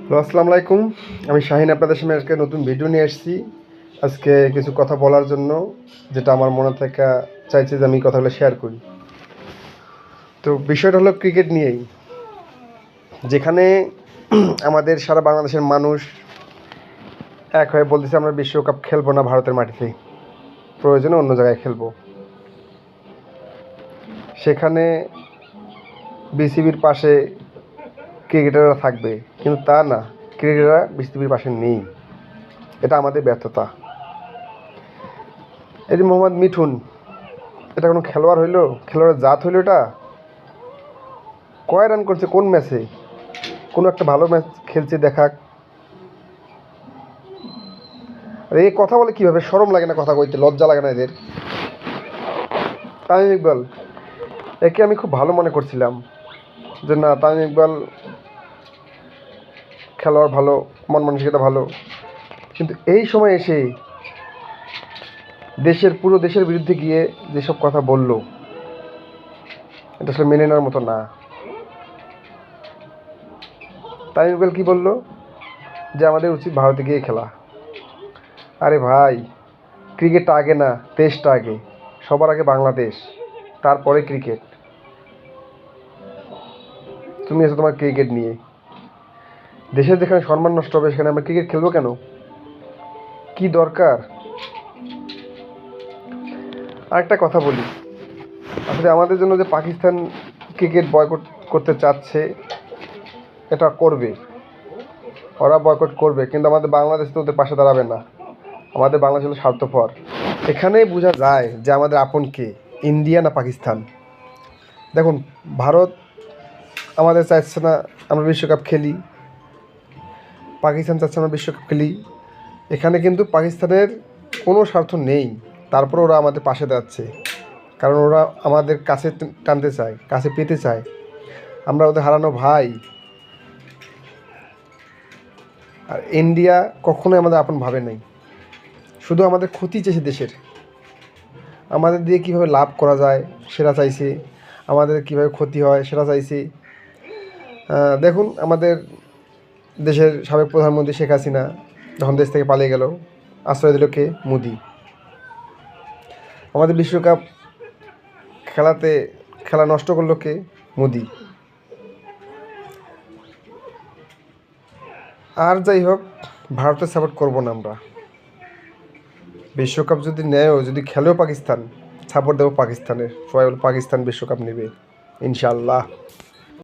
Hello আসসালামু আলাইকুম। আমি শাহিন আপনাদের সামনে আজকে নতুন ভিডিও নিয়ে এসেছি আজকে কিছু কথা বলার জন্য, যেটা আমার মনে থেকে চাইছে যে আমি কথাগুলো শেয়ার করি। তো বিষয়টা হলো ক্রিকেট নিয়েই। যেখানে আমাদের সারা বাংলাদেশের মানুষ এক হয়ে বলতেছে, আমরা বিশ্বকাপ খেলব না ভারতের মাটিতে। প্রয়োজনে অন্য জায়গায় খেলব। সেখানে বিসিবির পাশে ক্রিকেটাররা থাকবে, কিন্তু তা না, ক্রিকেটাররা বিসিবির পাশে নেই। এটা আমাদের ব্যর্থতা। এই মোহাম্মদ মিঠুন, এটা কোনো খেলোয়াড় হইল? খেলোয়াড়ের জাত হইল এটা? কয় রান করছে, কোন ম্যাচে? কোনো একটা ভালো ম্যাচ খেলছে দেখাক আর এই কথা বলে কীভাবে? সরম লাগে না কথা কইতে, লজ্জা লাগে না এদের। তামিম ইকবাল, একে আমি খুব ভালো মনে করছিলাম যে না, তামিম ইকবাল খেলোয়াড় ভালো, মন মানসিকতা ভালো। কিন্তু এই সময় এসে দেশের, পুরো দেশের বিরুদ্ধে গিয়ে যেসব কথা বলল, এটা আসলে মেনে নেওয়ার মতো না। তামিম ইকবাল কী বলল? যে আমাদের উচিত ভারতে গিয়ে খেলা। আরে ভাই ক্রিকেটটা আগে না দেশটা আগে। সবার আগে বাংলাদেশ, তারপরে ক্রিকেট তুমি এসো তোমার ক্রিকেট নিয়ে। দেশের যেখানে সম্মান নষ্ট হবে, সেখানে আমরা ক্রিকেট খেলব কেন? কি দরকার? আরেকটা কথা বলি। আসলে আমাদের জন্য যে পাকিস্তান ক্রিকেট বয়কট করতে চাচ্ছে, এটা করবে। ওরা বয়কট করবে, কিন্তু আমাদের বাংলাদেশ তো ওদের পাশে দাঁড়াবে না। আমাদের বাংলাদেশ হলো স্বার্থপর। এখানেই বোঝা যায় যে আমাদের আপন কে? ইন্ডিয়া না পাকিস্তান? দেখুন, ভারত আমাদের চাইছে না আমরা বিশ্বকাপ খেলি। পাকিস্তান চাচ্ছে আমরা বিশ্বকাপ খেলি। এখানে কিন্তু পাকিস্তানের কোনো স্বার্থ নেই। তারপর ওরা আমাদের পাশে দাঁড়াচ্ছে। কারণ ওরা আমাদের কাছে টানতে চায়, কাছে পেতে চায়। আমরা ওদের হারানো ভাই। আর ইন্ডিয়া কখনোই আমাদের আপন ভাবে নাই। শুধু আমাদের ক্ষতি চেয়েছে দেশের। আমাদের দিয়ে কীভাবে লাভ করা যায়, সেটা চাইছে। আমাদের কীভাবে ক্ষতি হয়, সেটা চাইছে। দেখুন, আমাদের দেশের সাবেক প্রধানমন্ত্রী শেখ হাসিনা যখন দেশ থেকে পালিয়ে গেল, আশ্রয় দিল কে? মোদি। আমাদের বিশ্বকাপ খেলাতে, খেলা নষ্ট করল কে? মোদি। আর যাই হোক ভারতের সাপোর্ট করব না আমরা। বিশ্বকাপ যদি নেয়ও, যদি খেলেও পাকিস্তান সাপোর্ট দেবো পাকিস্তানের। সবাই বলে পাকিস্তান বিশ্বকাপ নেবে। ইনশাল্লাহ